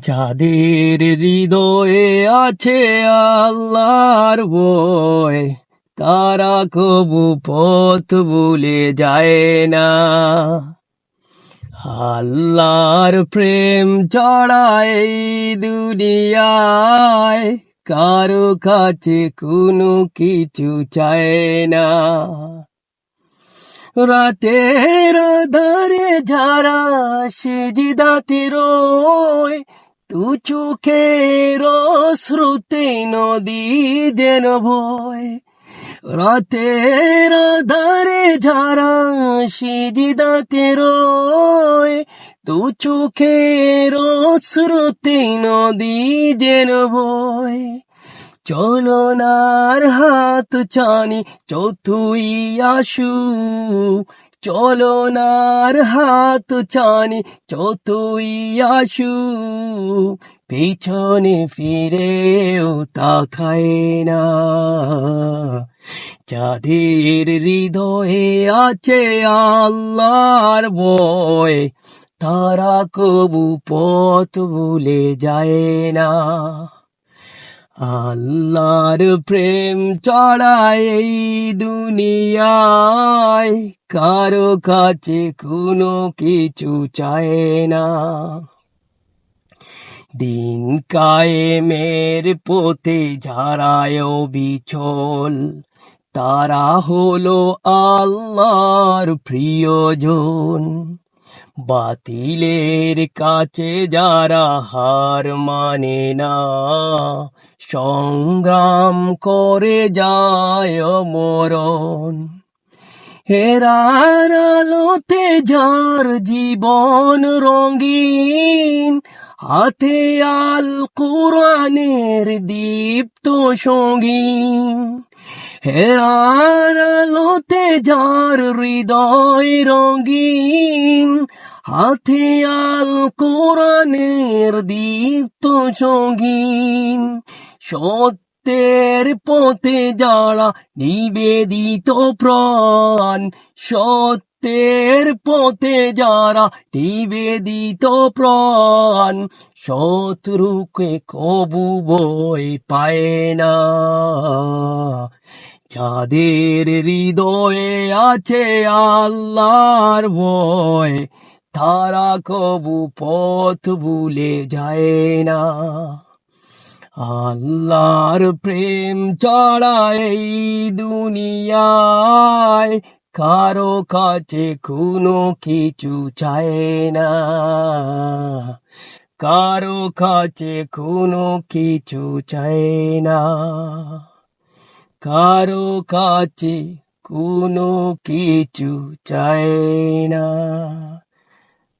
যাদের হৃদয়ে আছে আল্লাহর বয় তারা কবু পথ ভুলে যায় না। আল্লাহর প্রেম চড়াই দুনিয়ায়, কারও কাছে কোনো কিছু চায় না। রাতের ধারে যারা সেজিদাতে রয় তু চোখের শ্রুতে নদী যেন ভয় রাতের ধারে যারা সেজিদাতে রয়। তু চোখের শ্রুতে নদী যেন ভয় চলনার হাত চানি, চতুই আসু। চলনার হাত চানি চতুই আসু পিছনে ফিরেও তাকায় না। যাদের হৃদয়ে আছে আল্লাহর বয় তারা কবু পথ ভুলে যায় না। আল্লাহর প্রেম চড়ায় এই দুনিয়ায়। কারও কাছে কোনো কিছু চায় না। দিন কায়েমের পথে যারায় বিছল তারা হলো আল্লাহর প্রিয়জন। বাতিলের কাছে যারা হার মানে না। সংগ্রাম করে যায় মরণ হেরার আলোতে যার জীবন রঙিন, হাতে আল কোরআনের দীপ্ত সঙ্গীন। হেরার আলোতে যার হৃদয় রঙিন হাতে আল কোরআনের দীপ্ত সঙ্গীন, সত্যের পথে যারা নিবেদিত প্রাণ, সত্যের পথে যারা নিবেদিত প্রাণ, শত্রুকে কবু বই পায় না। যাদের হৃদয়ে আছে আল্লাহর ভয় তারা কবু পথ ভুলে যায় না। আল্লাহর প্রেম চড়াই এই দুনিয়ায় কারও কাছে কোনো কিছু চায় না। কারও কাছে কোনো কিছু চায় না। কারও কাছে কোনো কিছু চায় না।